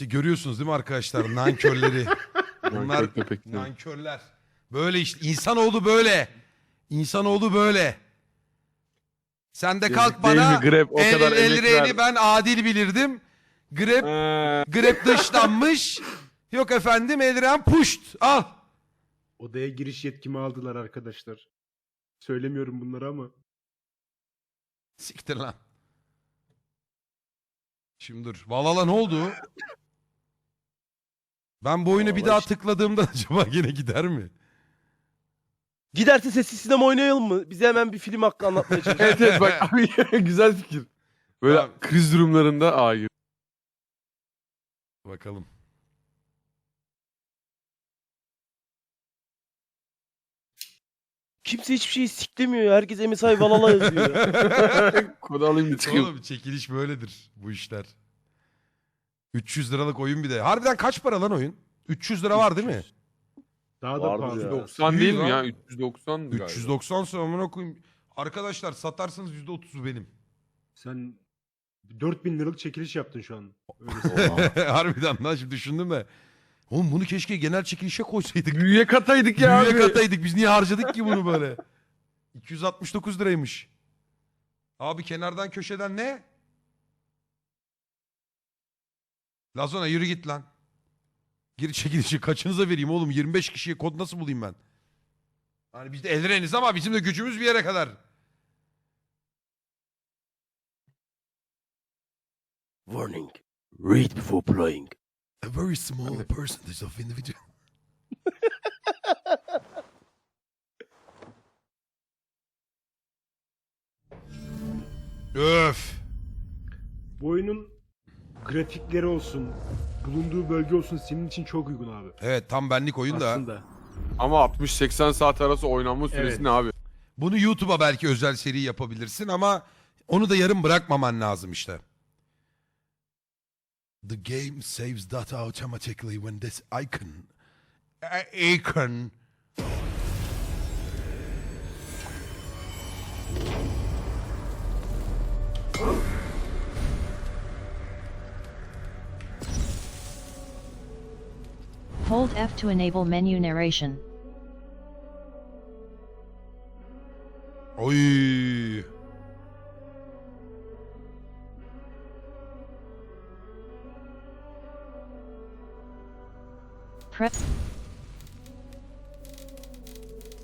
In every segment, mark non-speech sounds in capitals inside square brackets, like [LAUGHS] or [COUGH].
İşte görüyorsunuz değil mi arkadaşlar nankörleri. [LAUGHS] Bunlar Nankör köpekler. nankörler. Böyle işte insanoğlu böyle. İnsanoğlu böyle. Sen de kalk Yazık değil bana mi Grab? O el, kadar el, emek reyni verdi. ben adil bilirdim. Grab, Ee, grab dışlanmış. Yok efendim Elren puşt. Al. Odaya giriş yetkimi aldılar arkadaşlar. Söylemiyorum bunları ama. Siktir lan. Şimdi dur. Valhalla ne oldu? Ben bu oyunu bir Vallahi daha işte- tıkladığımda [LAUGHS] acaba yine gider mi? Giderse sessiz sinema oynayalım mı? Bize hemen bir film hakkı anlatmaya [LAUGHS] çalış. evet evet bak [LAUGHS] abi güzel fikir. Böyle Tamam. kriz durumlarında gir. Bakalım. Kimse hiçbir şey siklemiyor ya. Herkes MSI Valhalla yazıyor ya. Kodu alayım da çıkayım. Oğlum çekiliş böyledir bu işler. 300 liralık oyun bir de. Harbiden kaç para lan oyun? 300 lira var değil mi? Daha da Vardır pahalı. ya. 90 değil mi ya? lan. 390 galiba. 390 sonra amına koyayım. Arkadaşlar satarsanız %30'u benim. Sen 4000 liralık çekiliş yaptın şu an. Öyle. [LAUGHS] Harbiden lan şimdi düşündüm de. Oğlum bunu keşke genel çekilişe koysaydık. Büyüye kataydık ya Büyüye abi. kataydık. Biz niye harcadık ki bunu böyle? 269 liraymış. Abi kenardan köşeden ne? Lazona yürü git lan. Gir çekilişi kaçınıza vereyim oğlum? 25 kişiye kod nasıl bulayım ben? Hani biz de elreniz ama bizim de gücümüz bir yere kadar. Warning. Read before playing. A very small [LAUGHS] percentage of individual. [LAUGHS] Öf. Bu oyunun grafikleri olsun, bulunduğu bölge olsun senin için çok uygun abi. Evet tam benlik oyun da. Aslında. Ama 60-80 saat arası oynanma süresi Evet. ne abi? Bunu YouTube'a belki özel seri yapabilirsin ama onu da yarım bırakmaman lazım işte. The game saves data automatically when this icon a- icon Hold F to enable menu narration. Oy. Prep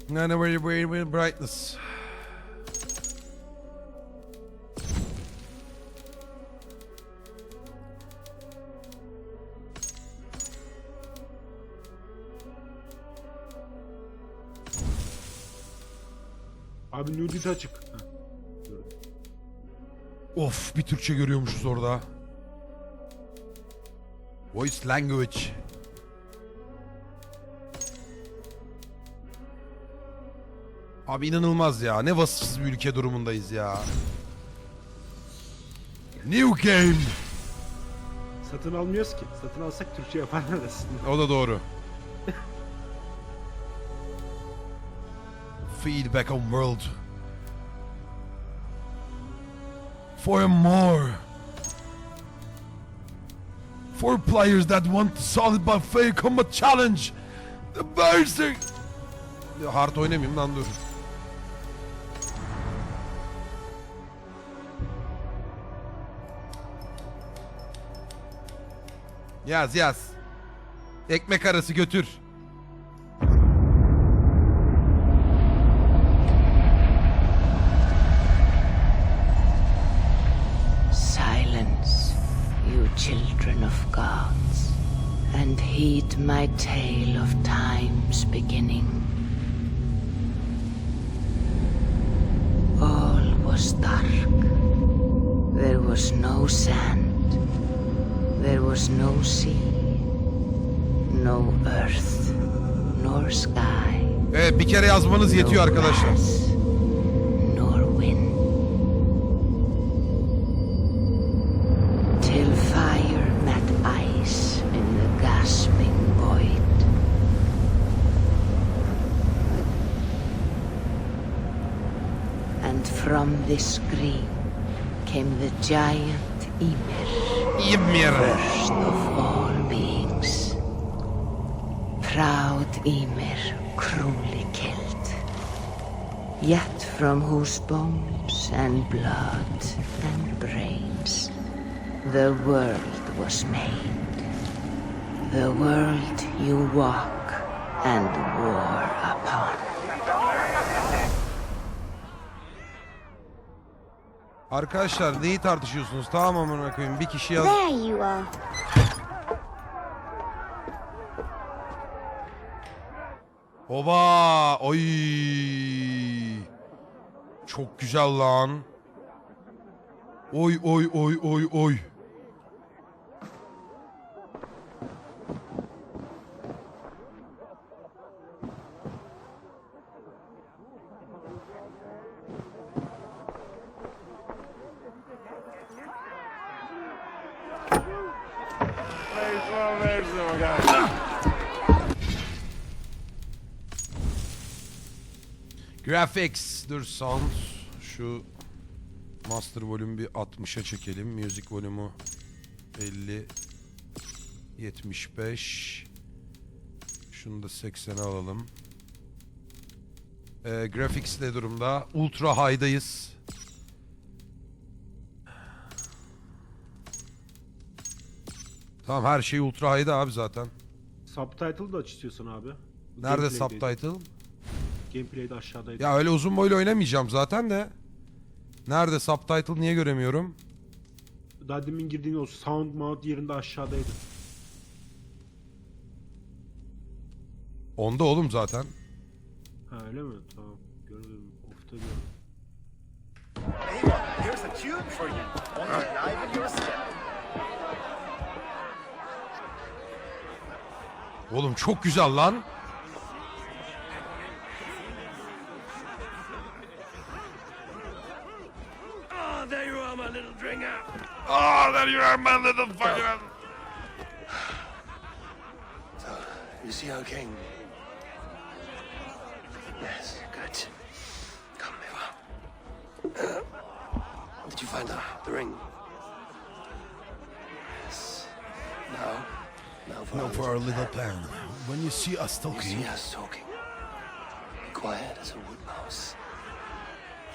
No, very, very brightness. Abi nudity açık. Of bir Türkçe görüyormuşuz orada. Voice language. Abi inanılmaz ya. Ne vasıfsız bir ülke durumundayız ya. New game. Satın almıyoruz ki. Satın alsak Türkçe yaparlar aslında. O da doğru. Feedback on world. For more. For players that want solid but fair combat challenge. The basic. Hard oynamayayım lan dur. Yaz yaz. Ekmek arası götür. Heed my tale of time's beginning. All was dark. There was no sand. There was no sea. No earth, nor sky. Evet bir kere yazmanız yetiyor arkadaşlar. This scream came the giant Ymir, Ymir. first of all beings. proud Ymir cruelly killed. Yet from whose bones and blood and brains the world was made. The world you walk and war upon. Arkadaşlar neyi tartışıyorsunuz? Tamam amına koyayım. Bir kişi yaz. There you are. Oba! Oy! Çok güzel lan. Oy oy oy oy oy. Graphics. Dur sound. Şu master volume bir 60'a çekelim. Music volume'u 50 75 Şunu da 80'e alalım. Ee, graphics ne durumda? Ultra high'dayız. Tamam her şey ultra high'da abi zaten. Subtitle da aç istiyorsan abi. Nerede Gameplay'deydi. subtitle? Gameplay'de aşağıdaydı. Ya öyle uzun boylu oynamayacağım zaten de. Nerede subtitle niye göremiyorum? Daha demin girdiğin o sound mount yerinde aşağıdaydı. Onda oğlum zaten. Ha öyle mi? Tamam. Gördüm. Off'ta gördüm. Here's a tune for you. Only live in your step. Oğlum çok güzel lan. Oh, there you are, my little dringer. Oh, there you are, my little fucker. You see our king? Yes, good. Come, Eva. Did you find the, the ring? Now for, No, our, for our little plan. When you see us You talking. see us talking. Be quiet as a wood mouse.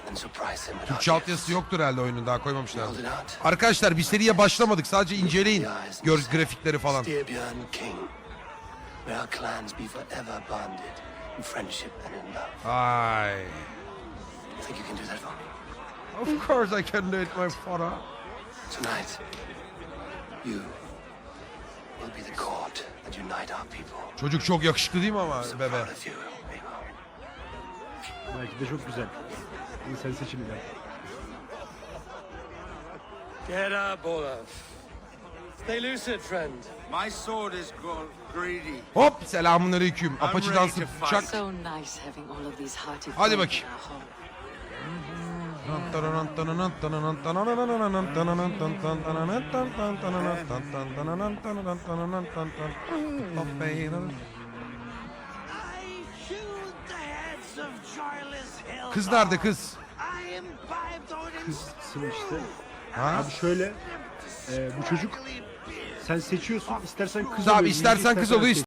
And surprise him with our Türkçe altyazısı yoktur herhalde oyunun daha koymamışlar. Arkadaşlar bir seriye başlamadık. Sadece inceleyin. Gör grafikleri falan. Styrbjörn King. May our clans be forever bonded in friendship and in love. Ay. Think you can do that for me? Of course I can do it my father. Tonight, you Çocuk çok yakışıklı değil mi ama bebe? Belki de çok güzel. Bunu sen seçiminden. Get up, Olaf. Stay lucid, friend. My sword is grown greedy. Hop selamun aleyküm. Apaçı ready dansı to fight. çak. So nice having all of these hearty Hadi bakayım. Kız nerede kız? Kızsın işte. Ha? Abi şöyle. e, bu çocuk sen seçiyorsun. istersen kız Abi oluyor, istersen kız oluyor.